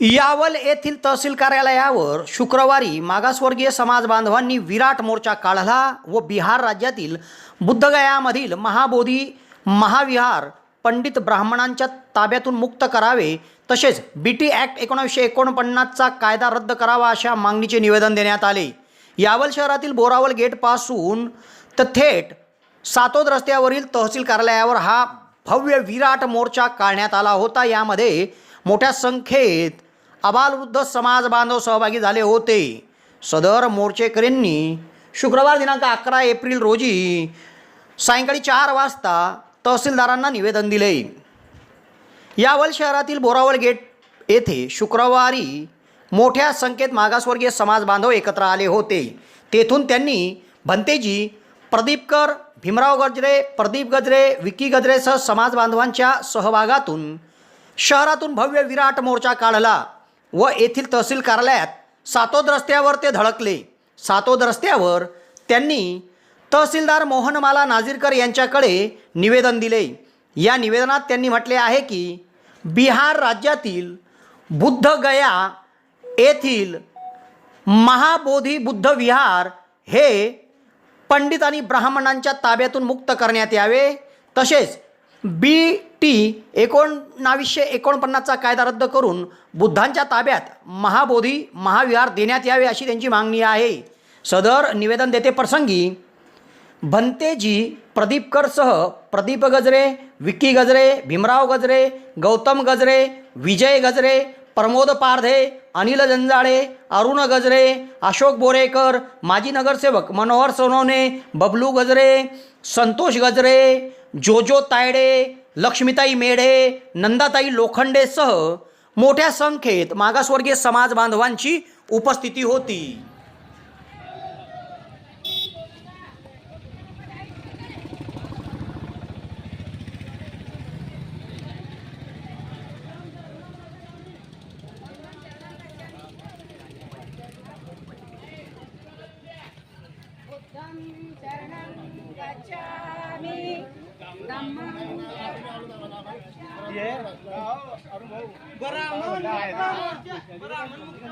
यावल येथील तहसील कार्यालयावर शुक्रवारी मागासवर्गीय समाज बांधवांनी विराट मोर्चा काढला व बिहार राज्यातील बुद्धगयामधील महाबोधी महाविहार पंडित ब्राह्मणांच्या ताब्यातून मुक्त करावे तसेच बी टी ॲक्ट एकोणीसशे एकोणपन्नासचा कायदा रद्द करावा अशा मागणीचे निवेदन देण्यात आले. यावल शहरातील बोरावल गेटपासून तर थेट सातोद रस्त्यावरील तहसील कार्यालयावर हा भव्य विराट मोर्चा काढण्यात आला होता. यामध्ये मोठ्या संख्येत अबालवृद्ध समाज बांधव सहभागी झाले होते. सदर मोर्चेकरींनी शुक्रवार दिनांक अकरा एप्रिल रोजी सायंकाळी चार वाजता तहसीलदारांना निवेदन दिले. यावल शहरातील बोरावल गेट येथे शुक्रवारी मोठ्या संख्येत मागासवर्गीय समाज बांधव एकत्र आले होते. तेथून त्यांनी भंतेजी प्रदीपकर भीमराव गजरे प्रदीप गजरे विकी गजरेसह समाज बांधवांच्या सहभागातून शहरातून भव्य विराट मोर्चा काढला. व येथील तहसील कार्यालयात सातोद रस्त्यावर ते धडकले. सातोद रस्त्यावर त्यांनी तहसीलदार मोहनमाला नाझीरकर यांच्याकडे निवेदन दिले. या निवेदनात त्यांनी म्हटले आहे की बिहार राज्यातील बुद्धगया येथील महाबोधी बुद्ध विहार हे पंडित आणि ब्राह्मणांच्या ताब्यातून मुक्त करण्यात यावे. तसेच बी टी एकोणावीसशे एकोणपन्नासचा कायदा रद्द करून बुद्धांच्या ताब्यात महाबोधी महाविहार देण्यात यावे अशी त्यांची मागणी आहे. सदर निवेदन देते प्रसंगी भंतेजी प्रदीपकरसह प्रदीप गजरे विक्की गजरे भीमराव गजरे गौतम गजरे विजय गजरे प्रमोद पारधे अनिल जंजाळे अरुण गजरे अशोक बोरेकर माजी नगरसेवक मनोहर सोनवणे बबलू गजरे संतोष गजरे जोजो तायडे लक्ष्मीताई मेढे नंदाताई लोखंडेसह मोठ्या संख्येत मागासवर्गीय समाज बांधवांची उपस्थिती होती. बुद्धं शरणं गच्छामि धम्मं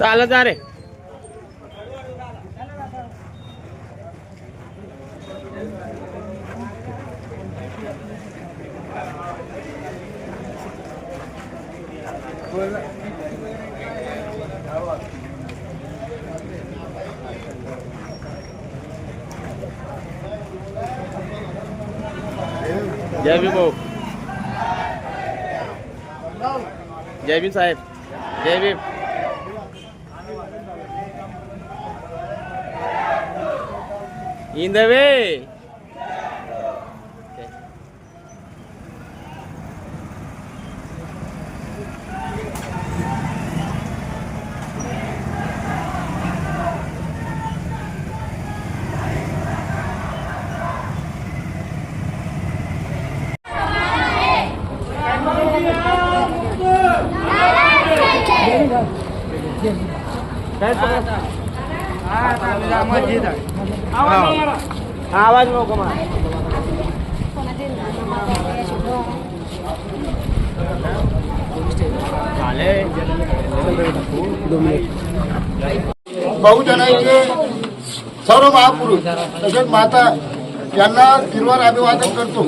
चालत जा रे. जय भीम भाऊ जय भीम साहेब जय भीम In the way. आवाज नको मला बहुजनांचे सर्व महापुरुष तसेच माता यांना तिरुवार अभिवादन करतो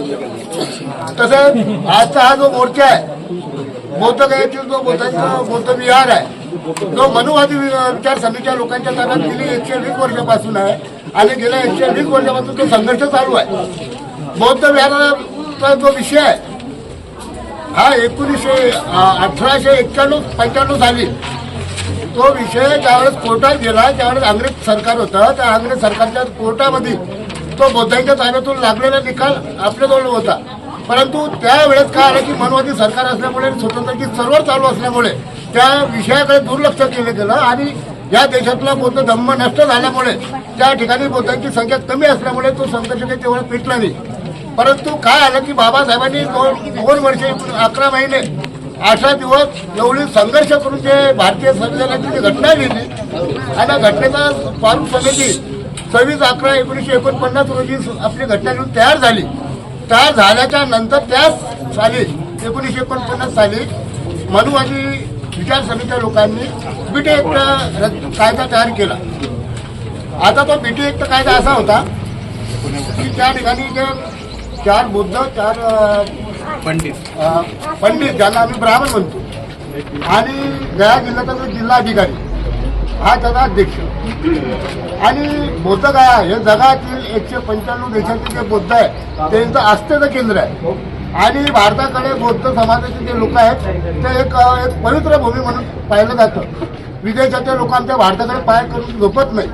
तसेच आजचा हा जो मोर्चा आहे बौद्ध गयातील जो बौद्धांचा बौद्ध विहार आहे जो मनुवादी वि- विचारसरणीच्या लोकांच्या ताब्यात गेली एकशे वीस वर्षापासून आहे. आणि गेल्या एकशे वीस वर्षापासून तो संघर्ष चालू आहे. बौद्ध विहाराचा जो विषय आहे हा एकोणीसशे अठराशे एक्क्याण्णव पंच्याण्णव साली तो विषय ज्यावेळेस कोर्टात गेला त्यावेळेस अंग्रेज सरकार होतं. त्या अंग्रेज सरकारच्या कोर्टामध्ये तो बौद्धांच्या ताब्यातून लागलेला निकाल आपल्याजवळ होता. परंतु त्यावेळेस काय आलं की मनवादी सरकार असल्यामुळे आणि स्वतंत्राची चळवळ चालू असल्यामुळे त्या विषयाकडे दुर्लक्ष केलं गेलं आणि या देशातला बौद्ध धम्म नष्ट झाल्यामुळे त्या ठिकाणी बौद्धांची संख्या कमी असल्यामुळे तो संघर्ष काही तेवढा पेटला नाही. परंतु काय आलं की बाबासाहेबांनी दोन दोन वर्षे अकरा महिने अठरा दिवस एवढी संघर्ष करून जे भारतीय संविधानाची जी घटना लिहिली आणि घटनेचा प्रारूप समिती सव्वीस अकरा एकोणीसशे एकोणपन्नास रोजी आपली घटना लिहून तयार झाली. तयार झाल्याच्यानंतर त्याच साली एकोणीसशे एकोणपन्नास साली मनुवादी विचार समितीच्या लोकांनी बीटी एक्ट कायदा तयार केला. आता तो बीटी एक्ट कायदा असा होता की त्या ठिकाणी जे चार बुद्ध चार पंडित. पंडित ज्यांना आम्ही ब्राह्मण म्हणतो. आणि गया जिल्ह्याचा जो जिल्हाधिकारी हा त्याचा अध्यक्ष. आणि बौद्ध गया हे जगातील एकशे पंच्याण्णव देशातील जे बौद्ध आहे त्यांचं आस्थेचं केंद्र आहे. आणि भारताकडे बौद्ध समाजाचे जे लोक आहेत ते एक एक पवित्र भूमी म्हणून पाहिलं जातं. विदेशाच्या लोकांच्या भारताकडे पाय करून झोपत नाही.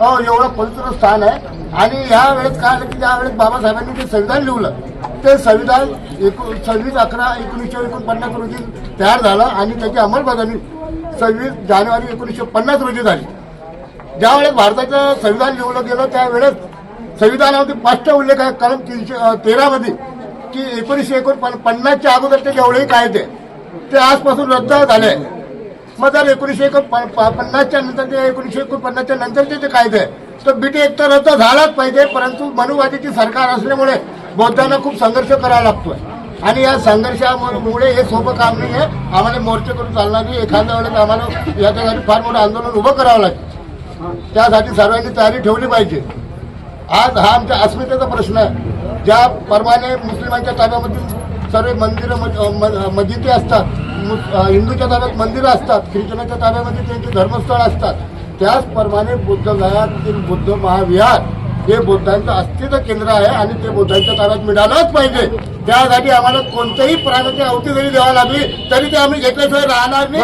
हो एवढं पवित्र स्थान आहे. आणि या वेळेस काय आलं की ज्या वेळेस बाबासाहेबांनी जे संविधान लिहिलं ते संविधान एकोण सव्वीस अकरा एकोणीसशे एकोणपन्नास रोजी तयार झालं आणि त्याची अंमलबजावणी सव्वीस जानेवारी एकोणीसशे पन्नास रोजी झाली. ज्यावेळेस भारताचं संविधान लिहिलं गेलं त्यावेळेस संविधानामध्ये स्पष्ट उल्लेख आहे. कलम तीनशे तेरामध्ये की एकोणीसशे एकोण पन्नासच्या अगोदरचे जेवढेही कायदे ते आजपासून रद्द झाले. आहे. मग जर एकोणीसशे एकोण प- पन्नासच्या नंतर ते एकोणीसशे एकोणपन्नासच्या नंतरचे जे कायदे आहे, तर बीटी एक तर रद्द झालाच पाहिजे परंतु मनुवादीची सरकार असल्यामुळे बौद्धांना खूप संघर्ष करावा लागतोय. आणि या संघर्षामुळे हे सोपं काम नाही आहे. आम्हाला मोर्चे करून चालणार नाही. एखाद्या वेळेस आम्हाला याच्यासाठी फार मोठं आंदोलन उभं करावं लागेल. त्यासाठी सर्वांनी तयारी ठेवली पाहिजे. आज हा आमच्या अस्मितेचा प्रश्न आहे. ज्या प्रमाणे मुस्लिमांच्या ताब्यामधील सर्व मंदिरं मज- म- असतात हिंदूच्या ताब्यात मंदिरं असतात ख्रिश्चनाच्या ताब्यामध्ये त्यांचे धर्मस्थळ असतात. त्याचप्रमाणे बुद्ध गयातील बुद्ध महाविहार हे बुद्धांचं अस्तित्व केंद्र आहे आणि ते बुद्धांच्या ताब्यात मिळालंच पाहिजे. त्यासाठी आम्हाला कोणत्याही प्राण्याची अवती जरी द्यावी लागली तरी ते आम्ही घेतल्याशिवाय राहणार नाही.